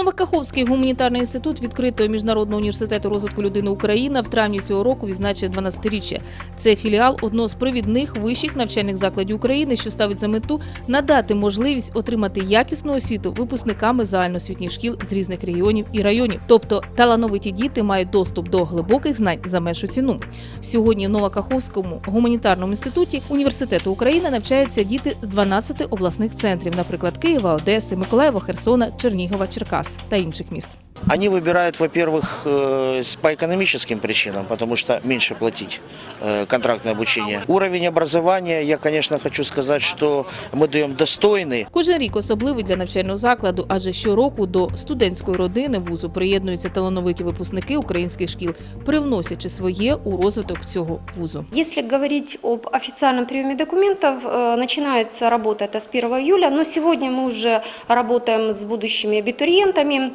Новокаховський гуманітарний інститут відкритого міжнародного університету розвитку людини Україна в травні цього року відзначив 12-річчя. Це філіал одного з провідних вищих навчальних закладів України, що ставить за мету надати можливість отримати якісну освіту випускниками загальноосвітніх шкіл з різних регіонів і районів. Тобто талановиті діти мають доступ до глибоких знань за меншу ціну. Сьогодні в Новокаховському гуманітарному інституті університету України навчаються діти з 12 обласних центрів, наприклад, Києва, Одеси, Миколаєва, Херсона, Чернігова, Черкас та інших міст. Они выбирают, во-первых, э, с- по экономическим причинам, потому что меньше платить э, контрактное обучение. Уровень образования, я, конечно, хочу сказать, что мы даем достойный. Кожен рік особливий для навчального закладу, адже щороку до студентської родини вузу приєднуються талановиті випускники українських шкіл, привносячи своє у розвиток цього вузу. Если говорить об официальном приеме документов, э, начинается работа это с 1 июля, но сегодня мы уже работаем с будущими абитуриентами,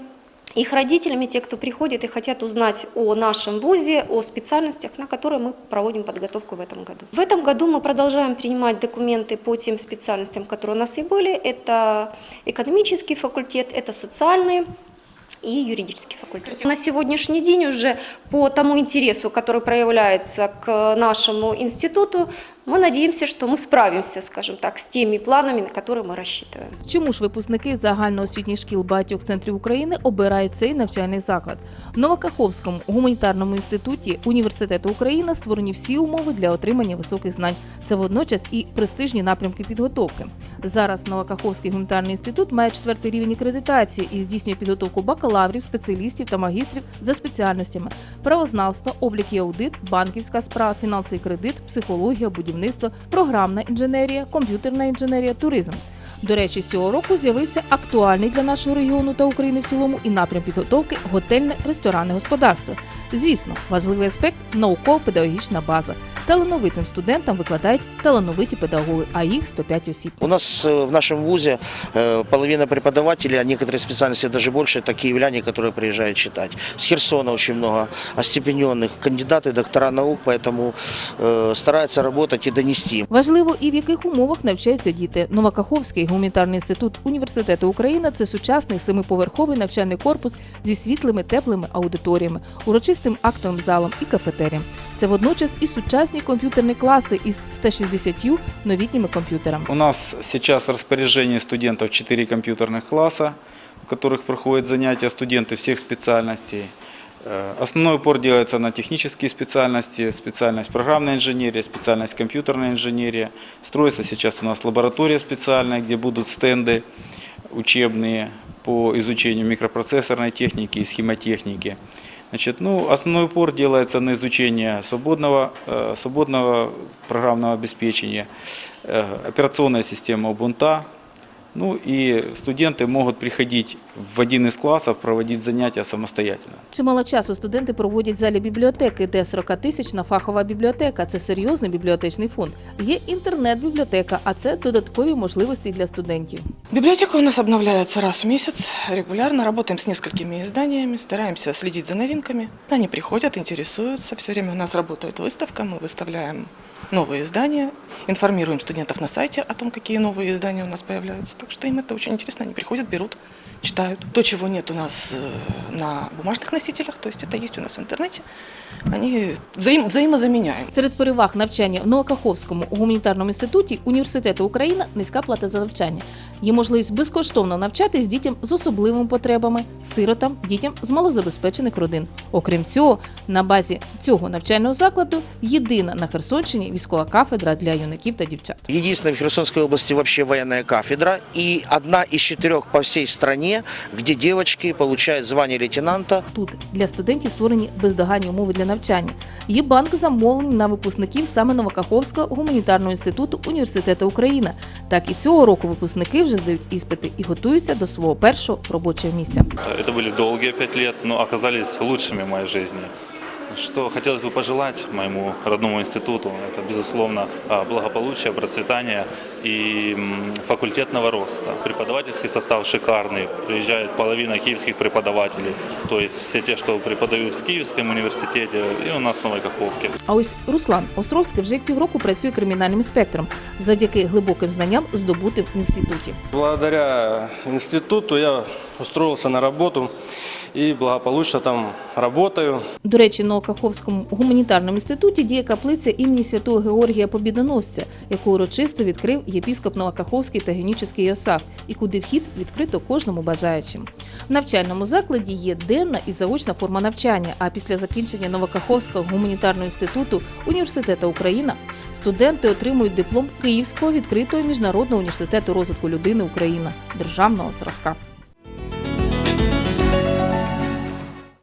их родителями, те, кто приходит и хотят узнать о нашем вузе, о специальностях, на которые мы проводим подготовку в этом году. В этом году мы продолжаем принимать документы по тем специальностям, которые у нас и были. Это экономический факультет, это социальный и юридический факультет. На сегодняшний день уже по тому интересу, который проявляется к нашему институту, мы надеемся, что мы справимся, скажем так, с теми планами, на которые мы рассчитываем. Чому ж випускники загальноосвітніх шкіл багатьох центрів України обирають цей навчальний заклад? В Новокаховському гуманітарному інституті університету України створені всі умови для отримання високих знань. Це водночас і престижні напрямки підготовки. Зараз Новокаховський гуманітарний інститут має четвертий рівень акредитації і здійснює підготовку бакалаврів, спеціалістів та магістрів за спеціальностями: правознавство, облік і аудит, банківська справа, фінанси і кредит, психологія, будівництво, програмна інженерія, комп'ютерна інженерія, туризм. До речі, з цього року з'явився актуальний для нашого регіону та України в цілому і напрям підготовки готельне ресторанне господарство. Звісно, важливий аспект науково-педагогічна база. Талановитим студентам викладають талановиті педагоги, а їх 105 осіб. У нас э, в нашем вузе э, половина преподавателей, а некоторые специальности даже больше, это киевляне, которые приезжают читать. С Херсона очень много остепененных, кандидаты, доктора наук, поэтому э, стараются работать и донести. Важливо і в яких умовах навчаються діти. Новокаховський гуманітарний інститут університету України це сучасний семиповерховий навчальний корпус зі світлими теплими аудиторіями, урочистим актовим залом і кафетерієм. Це водночас і сучасні комп'ютерні класи із 160 новітніми комп'ютерами. У нас сейчас в распоряжении студентов 4 компьютерных класса, в которых проходят занятия студенты всех специальностей. Э, Основной упор делается на технические специальности, специальность программная инженерия, специальность компьютерная инженерия. Строится сейчас у нас лаборатория специальная, где будут стенды учебные по изучению микропроцессорной техники и схемотехники. Значит, ну, основной упор делается на изучение свободного, э, свободного программного обеспечения, э, операционная система Ubuntu. Ну и студенты могут приходить в один из классов, проводить занятия самостоятельно. Чимало часу студенти проводять в залі бібліотеки, де 40 тисячна фахова бібліотека. Це серйозний бібліотечний фонд. Є інтернет-бібліотека, а це додаткові можливості для студентів. Библиотека у нас обновляется раз в месяц регулярно. Работаем с несколькими изданиями, стараемся следить за новинками. Они приходят, интересуются. Все время у нас работает выставка, мы выставляем новые издания, информируем студентов на сайте о том, какие новые издания у нас появляются. Так что им это очень интересно. Они приходят, берут, читают. То, чего нет у нас э, на бумажных носителях, то есть это есть у нас в интернете, они взаим- взаимозаменяем. Серед переваг навчання в Новокаховському гуманітарному інституті університету України низька плата за навчання. Є можливість безкоштовно навчатись дітям з особливими потребами, сиротам, дітям з малозабезпечених родин. Окрім цього, на базі цього навчального закладу єдина на Херсонщині військова кафедра для юнаків та дівчат. Единственная в Херсонской области вообще военная кафедра и одна из четырех по всей стране, где девочки получают звание лейтенанта Тут для студентів створені бездоганні умови для навчання. Є банк замовлень на випускників саме Новокаховського гуманітарного інституту університету України. Так і цього року випускники вже здають іспити і готуються до свого першого робочого місця. Це були довгі пять лет, але оказались лучшими в моїй жизни. Что хотелось бы пожелать моему родному институту, это, безусловно, а, благополучия, процветания и м, факультетного роста. Преподавательский состав шикарный, приезжает половина киевских преподавателей, то есть все те, что преподают в Киевском университете и у нас в Новой Каховке. А ось Руслан Островський вже як півроку працює кримінальним інспектором завдяки глибоким знанням, здобутим в інституті. Благодаря институту я устроился на работу и благополучно там работаю. До речі, в Новокаховському гуманітарному інституті діє каплиця імені святого Георгія Побідоносця, яку урочисто відкрив єпіскоп Новокаховський та Генічеський Йосаф, і куди вхід відкрито кожному бажаючим. В навчальному закладі є денна і заочна форма навчання. А після закінчення Новокаховського гуманітарного інституту університету Україна студенти отримують диплом Київського відкритого міжнародного університету розвитку людини Україна державного зразка.